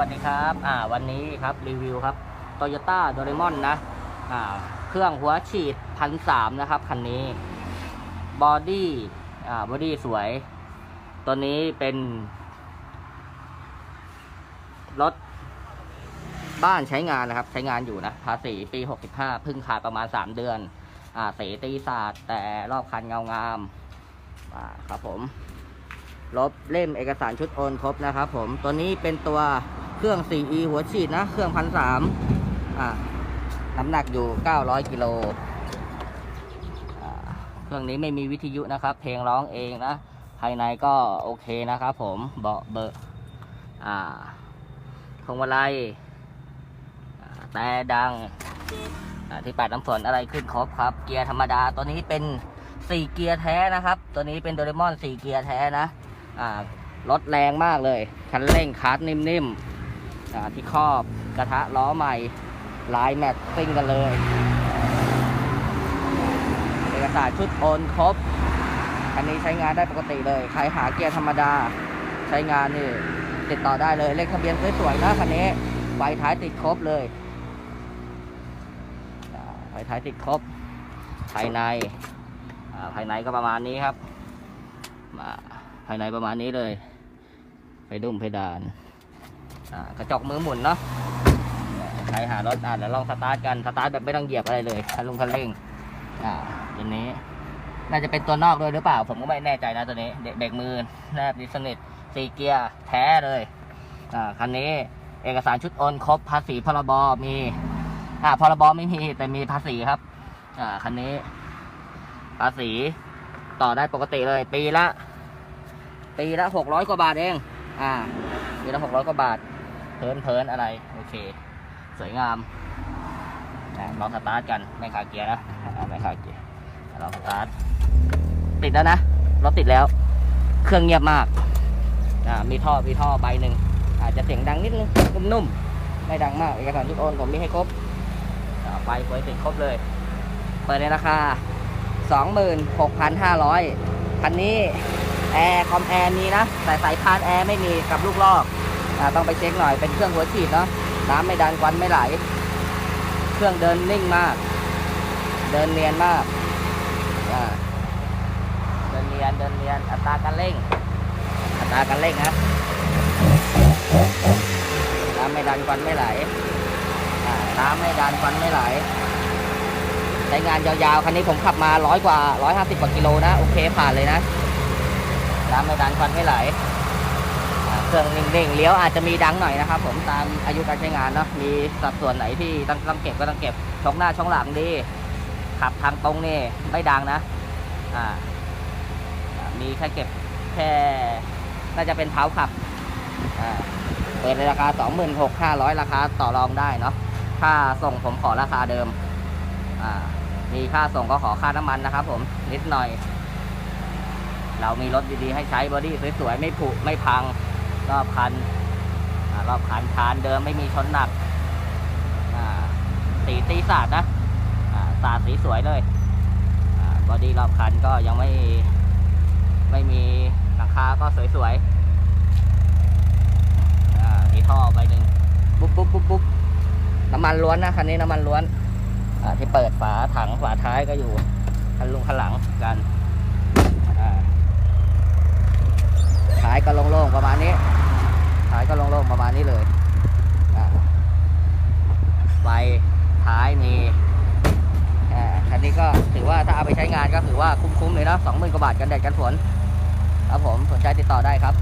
วัสดีครับอ่าวันนี้ครับรีวิวครับ Toyota d o r e m o n นนะอ่าเครื่องหัวฉีดพันสามนะครับคันนี้บอดี้อ่าบอดี้สวย ตัวนี้เป็นรถบ้านใช้งานนะครับ ใช้งานอยู่นะภาษีปี65พึ่งขาดประมาณ3เดือนอ่าเสตีศาสตร์แต่รอบคันเงางามอ่าครับผมลบเล่มเอกสารชุดโอนครบนะครับผมตัวนี้เป็นตัว เครื่อง 4e หัวฉีดนะ เครื่องพันสามอ่าน้ำหนักอยู่ 900 กิโลอ่าเครื่องนี้ไม่มีวิทยุนะครับ เพลงร้องเองนะ ภายในก็โอเคนะครับผม เบาะเบอร์อ่าพวงมาลัยอ่าแต่ดังอ่าที่ปัดน้ำฝนอะไรขึ้นครบครับ เกียร์ธรรมดา ตัวนี้เป็น 4 เกียร์แท้นะครับ ตัวนี้เป็นโดเรมอน 4 เกียร์แท้นะอ่ารถแรงมากเลย คันเร่งคาร์ดนิ่มๆ ที่ครอบกระทะล้อใหม่ลายแมทซิ่งกันเลยเอกสารชุดโอนครบคันนี้ใช้งานได้ปกติเลย ใครหาเกียร์ธรรมดาใช้งานนี่ติดต่อได้เลย เลขทะเบียนสวยๆนะคันนี้ไฟท้ายติดครบเลยไฟท้ายติดครบ ภายในภายในก็ประมาณนี้ครับมาภายในประมาณนี้เลย ไปดุ้มเพดาน กระจกมือหมุนเนาะใครหารถอ่าเดี๋ยวลองสตาร์ทกันสตาร์ทแบบไม่ต้องเหยียบอะไรเลยคันลุงคันเร่งอ่าตัวนี้ น่าจะเป็นตัวนอกด้วยหรือเปล่า ผมก็ไม่แน่ใจนะตัวนี้เบรกเบรกมือแนบดิสนิทสี่เกียร์แท้เลยอ่าคันนี้เอกสารชุดโอนครบภาษีพรบมีอ่าพรบไม่มีแต่มีภาษีครับ อ่าคันนี้ ภาษีต่อได้ปกติเลย ปีละ ปีละหกร้อยกว่าบาทเอง อ่าปีละหกร้อยกว่าบาท เพลินเพินอะไร โอเค สวยงามอะลองสตาร์ทกันไม่ขาเกียร์นะไม่ขาเกียร์ลองสตาร์ทติดแล้วนะรถติดแล้ว เครื่องเงียบมากมีท่อมีท่อใบหนึ่งอาจจะเสียงดังนิดนึงนุ่มๆไม่ดังมากเอกสารทุกโอนผมมีให้ครบไฟสวยติดครบเลย เปิดในราคา 26,500คันนี้แอร์คอมแอร์มีนะแต่สายพานแอร์ไม่มีกับลูกลอก ต้องไปเช็คหน่อยเป็นเครื่องหัวฉีดเนาะน้ำไม่ดันควันไม่ไหล เครื่องเดินนิ่งมาก เดินเนียนมากเดินเนียนเดินเนียนอัตราการเร่ง อัตราการเร่งนะน้ำไม่ดันควันไม่ไหลน้ำไม่ดันควันไม่ไหลใช้งานยาวๆคันนี้ผมขับมาร้อยกว่าร้อยห้าสิบกว่ากิโลนะโอเคผ่านเลยนะน้ำไม่ดันควันไม่ไหล เครื่องนิ่งๆเลี้ยวอาจจะมีดังหน่อยนะครับ ผมตามอายุการใช้งานเนาะมีสัดส่วนไหนที่ต้องต้องเก็บก็ต้องเก็บช่องหน้าช่องหลังดี ขับทางตรงนี่ไม่ดังนะอ่าอ่ามีแค่เก็บแค่น่าจะเป็นเท้าขับอ่าเปิดในราคา 26,500 ราคาต่อรองได้เนาะค่าส่งผมขอราคาเดิมอ่ามีค่าส่งก็ขอค่าน้ำมันนะครับ ผมนิดหน่อย เรามีรถดีๆให้ใช้บอดี้สวยๆไม่ผุไม่พัง รอบคันอรอบคันชานเดิมไม่มีชนหนักสีตีสาดนะสาดสีสวยเลยอบอดี้รอบคันก็ยังไม่ไม่มีหลังคาก็สวยๆมีท่อใบหนึ่งปุ๊บปุ๊บปุ๊บปุ๊บน้ำมันล้วนนะคันนี้น้ำมันล้วนที่เปิดฝาถังฝาท้ายก็อยู่คันลุงคันหลังกันอ่าท้ายก็โล่งๆประมาณนี้ายก็โล่งๆประมาณนี้เลยไฟท้ายมีอ่าคันนี้ก็ถือว่าถ้าเอาไปใช้งานก็ถือว่าคุ้มๆเลยนะสองหมื่นกว่าบาทกันแดดกันฝนครับผมสนใจติดต่อได้ครับ